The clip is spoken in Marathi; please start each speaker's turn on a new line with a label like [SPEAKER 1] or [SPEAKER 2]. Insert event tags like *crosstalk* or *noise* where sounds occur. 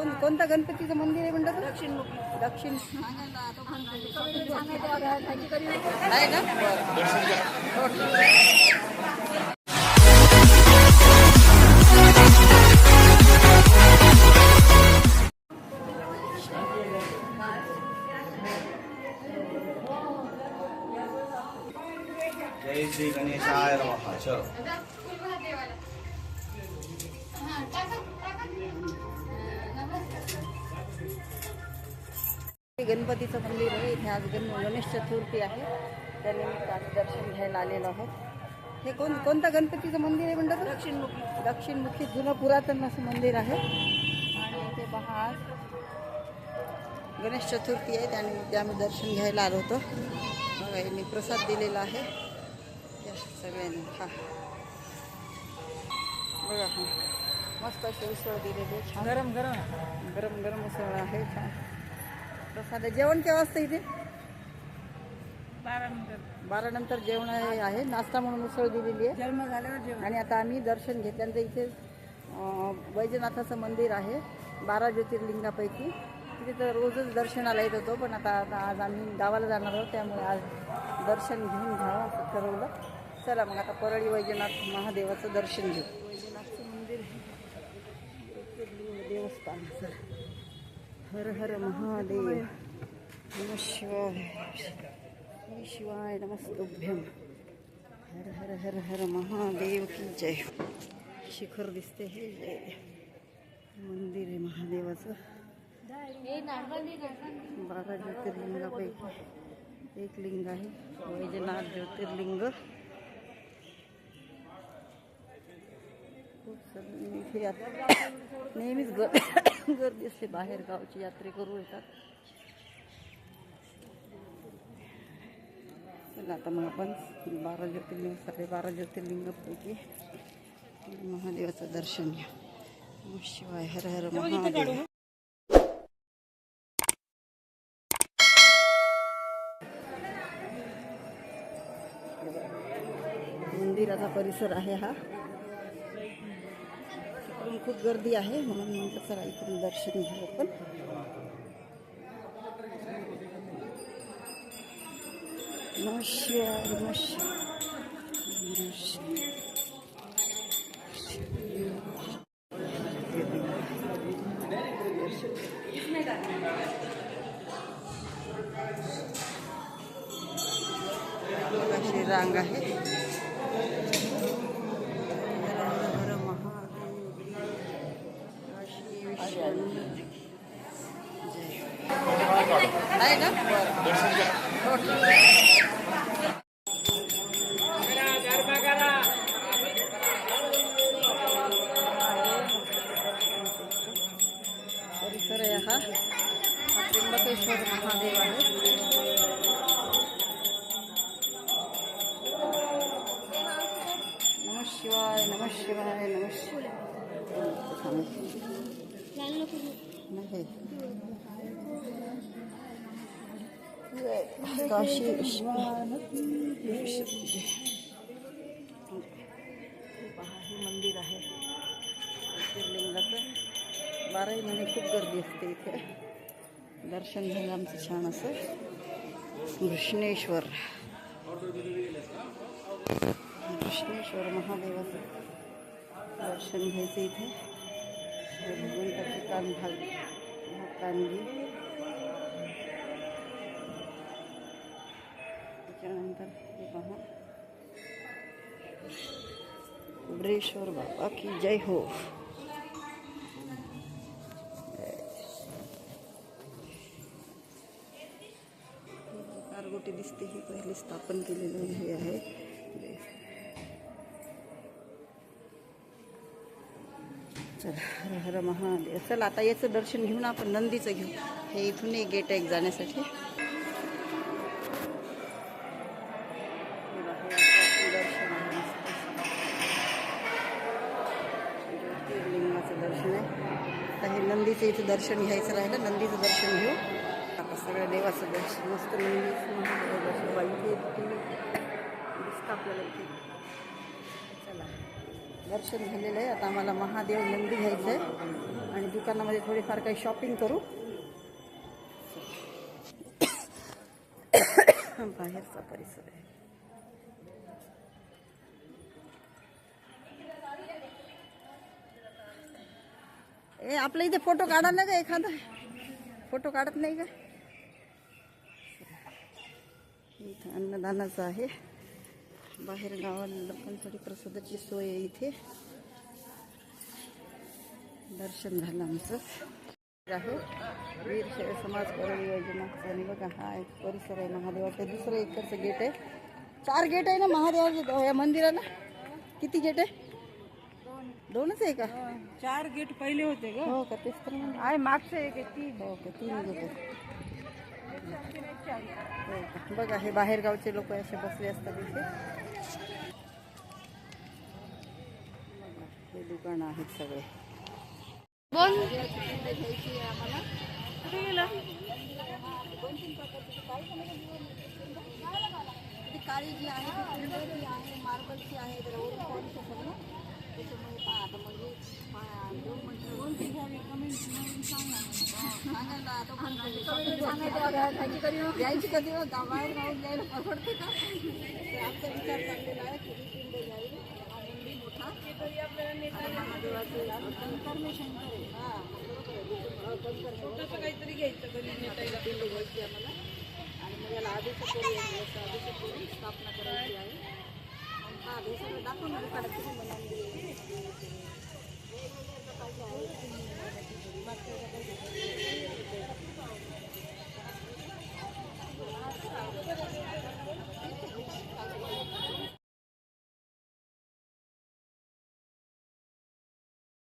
[SPEAKER 1] कोण कोणतं गणपतीचं मंदिर आहे म्हणतात दक्षिण दक्षिण. आहे ना बरं.
[SPEAKER 2] जय श्री गणेशाय नमः. चल.
[SPEAKER 1] गणपतीचं मंदिर आहे. इथे आज गण गणेश चतुर्थी आहे. त्यानिमित्त आज दर्शन घ्यायला आलेलो आहोत. हे कोण कोणतं गणपतीचं मंदिर आहे म्हणतात दक्षिणमुखी. दक्षिणमुखी जुनं पुरातन असं मंदिर आहे. आणि इथे पहा आज गणेश चतुर्थी आहे. त्यानिमित्त आम्ही दर्शन घ्यायला आलो होतो. बघा यांनी प्रसाद दिलेला आहे. सगळ्यांनी. हा. बघा हा. मस्त अशी उसळ दिलेली. गरम गरम. गरम गरम उसळ आहे. छान. प्रसाद. जेवण केव्हा असतं इथे? बारा नंतर. जेवण आहे आहे. नाश्ता म्हणून उसळ दिलेली आहे. जन्म झाल्यावर जेवण. आणि आता आम्ही दर्शन घेतल्यानंतर इथे वैजनाथाचं मंदिर आहे बारा ज्योतिर्लिंगापैकी. तिथे तर रोजच दर्शनाला येत होतो पण आता आज आम्ही गावाला जाणार आहोत त्यामुळे आज दर्शन घेऊन घ्यावं असं ठरवलं. चला मग आता परळी वैजनाथ महादेवाचं दर्शन घेऊ. वैजनाथचं मंदिर देवस्थान हर हर महादेव। नम शिवाय। श्री शिवाय नमस्तुभ्यम। हर हर हर हर महादेव की जय। शिखर दिसते हे जय। मंदिर आहे महादेवाचं। बारा ज्योतिर्लिंगापैकी एक लिंग आहे. वैजनाथ ज्योतिर्लिंग खूप सगळी इथे यात- नेहमीच ग गर्दी असते. बाहेर गावची यात्रेकरू येतात. चला आता मग आपण बारा ज्योतिर्लिंग सगळे बारा ज्योतिर्लिंगापैकी महादेवाचं दर्शन घ्या. शिवाय हर हर महादेव. मंदिराचा परिसर आहे हा. इकडून खूप गर्दी आहे म्हणून म्हटलं चला इकडून दर्शन घेऊ आपण. नमः रांग आहे हर हर महादेव काशी विश्वनाथ जय आहे ना परिसर आहे हा हा त्र्यंबकेश्वर महादेव आहे नमः शिवाय नमः शिवाय नमः शिवाय नाही विश्वनाथ पहा मंदिर आहे ज्योतिर्लिंगाचं बाराही महिने खूप गर्दी असते इथे दर्शन झालं आमचं छान असं कृष्णेश्वर कृष्णेश्वर महादेवाचं दर्शन घ्यायचं इथे भगवंताची कान भाग कानगी त्याच्यानंतर हे पहा. कुबरेश्वर बाबा की जय हो. गोटी दिसते ही पहिले स्थापन केलेलं हे आहे. चला हर महादेव. चला आता याचं दर्शन घेऊन आपण नंदीचं घेऊ. हे इथून एक गेट आहे एक जाण्यासाठी. नंदीचं इथं दर्शन घ्यायचं राहिलं नंदीचं दर्शन घेऊ. आता सगळं देवाचं दर्शन मस्त नंदीचं दिसतं आपल्याला इथे चला. दर्शन झालेलं आहे. आता आम्हाला महादेव नंदी घ्यायचं आहे आणि दुकानामध्ये थोडीफार काही शॉपिंग करू. *coughs* बाहेरचा परिसर आहे. ए आपल्या इथे फोटो काढा ना का एखादा? फोटो काढत नाही का? इथं अन्नदानाचं आहे. बाहेर गावाला लोकांसाठी प्रसादाची सोय आहे इथे. दर्शन झालं आमचं. आहे वीर समाज करोड योजनाचं आणि बघा हा एक परिसर आहे महादेवाचं. दुसरं इकडचं गेट आहे. चार गेट आहे ना महादेवाचे या मंदिराला? किती गेट आहे? दोनच आहे का
[SPEAKER 3] चार गेट पहिले होते ग
[SPEAKER 1] हो का तेच तर म्हणलं.
[SPEAKER 3] आहे मागचे एक आहे
[SPEAKER 1] हो का तीन गेट हो का? बघा हे बाहेर गावचे लोक असे बसले असतात इथे. बघा, हे दुकान आहेत सगळे.
[SPEAKER 3] बोल.
[SPEAKER 1] काळी जी आहे ती आहे मार्बलची आहे तर त्याच्यामुळे आता म्हणजे दोन म्हटलं दोन घ्यावी कमेंट सांगा ना आता घ्यायची कधी हो बाहेर द्यायला परवडते का आमचा विचार चाललेला आहे की पिंड घ्यावी हा मोठा आणि महादेवाचे कन्फर्मेशन करेल हां बरोबर
[SPEAKER 3] काहीतरी घ्यायचं
[SPEAKER 1] पिंड घ्यायची आम्हाला आणि मग याला अभिषेक करून याचा स्थापना करायची आहे. ಅದು ಸರ್ ಡಾಕ್ಟರ್ ಮಾಡಿ ಕಡೆ